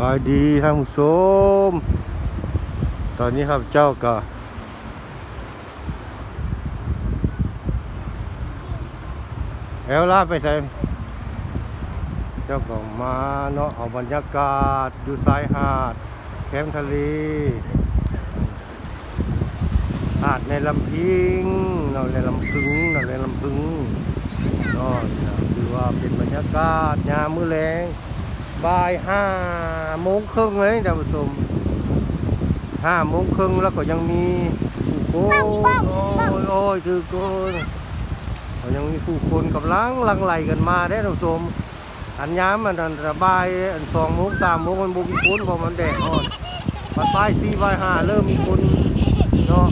บายดีท่านผู้ชม ตอนนี้ครับเจ้าก็แอลลาไปใส่เจ้าก็มาเนาะเอาบรรยากาศอยู่ชายหาด แคมทะเลหาดในลำพิงเราในลำพึงเราในลำพึงเนาะคือว่าเป็นบรรยากาศยามมื้อแลง บ่ายห้าโมงครึ่งเลยท่านผู้ชมห้าโมงครึ่งแล้วก็ยังมีผู้คนโอ้ยโอ้ยคือคนก็ยังมีผู้คนกำลังหลังไหลกันมาได้อท่านผู้ชมอันย้ำมันอันระบายอันสองโมงสามโมงมันบุกคนเพราะมันแดดอ่อนมันบ่ายสี่บ่ายห้าเริ่มมีคนเนาะ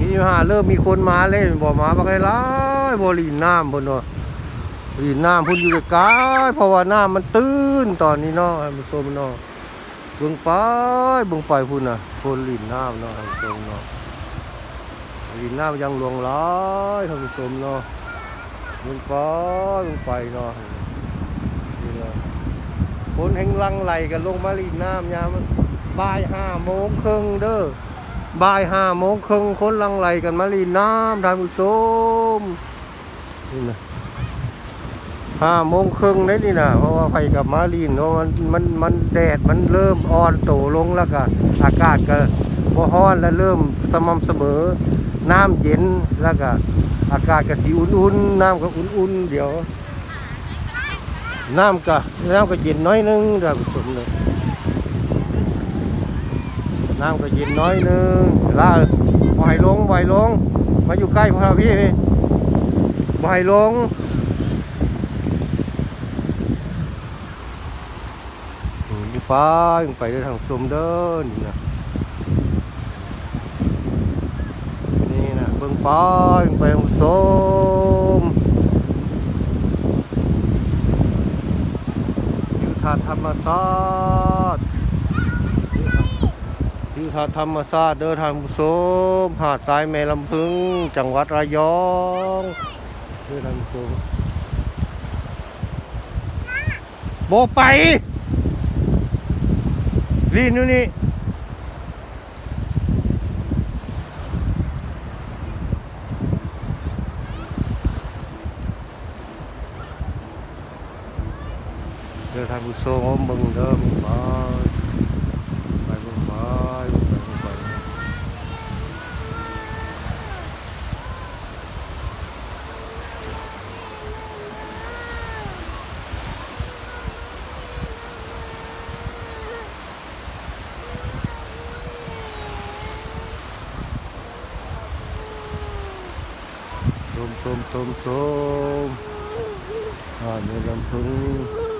มีห้าเริ่มมีคนมาเลยบ่มาบักไอ้ร้ายบ่ลีนน้ำบนเนาะ อีน้ำพุ่นอยู่ไกลๆเพราะว่าน้ำมันตื้นตอนนี้เนาะท่านผู้ชมเนาะเบิ่งไปเบิ่งไปพุ่นน่ะคนลินน้ำเนาะท่านผู้ชมเนาะลินน้ำยังหลวงหลายท่านผู้ชมเนาะเบิ่งไปเบิ่งไปเนาะนี่เนาะคนแห่งลังไหลกันลงมาลินน้ำยามมันบ่ายห้าโมงครึ่งเด้อบ่ายห้าโมงครึ่งคนลังไหลกันมาลินน้ำท่านผู้ชมนี่นะ ห้าโมงครึ่งได้นี่นะเพราะว่าไฟกับมาลีนเนาะมันมันมันแดดมันเริ่มอ่อนโตลงแล้วก็อากาศก็บ่ร้อนแล้วเริ่มสม่ำเสมอ น้ำเย็นแล้วก็อากาศก็สีอุ่นๆน้ำก็อุ่นๆเดี๋ยว น้ำก็น้ำก็เย็นน้อยนึงท่านผู้ชมเลยน้ำก็เย็นน้อยนึงล่าปล่อยลงปล่อยลง มาอยู่ใกล้พวกเราพี่พี่ปล่อยลง อืมฟ้ายังไปได้ทางชมเดินนี่นะนี่นะเบิ่งฟ้ายังไปทางชมวิวทัศน์ธรรมศาสตร์วิวทัศน์ธรรมศาสตร์เดินทางชมหาดทรายแม่ลำพึง จังหวัดระยองเดินทางชมโบไป ลีนอยู่นี่เดี๋ยวทา ชมชมชมชมอ่าในลำพึง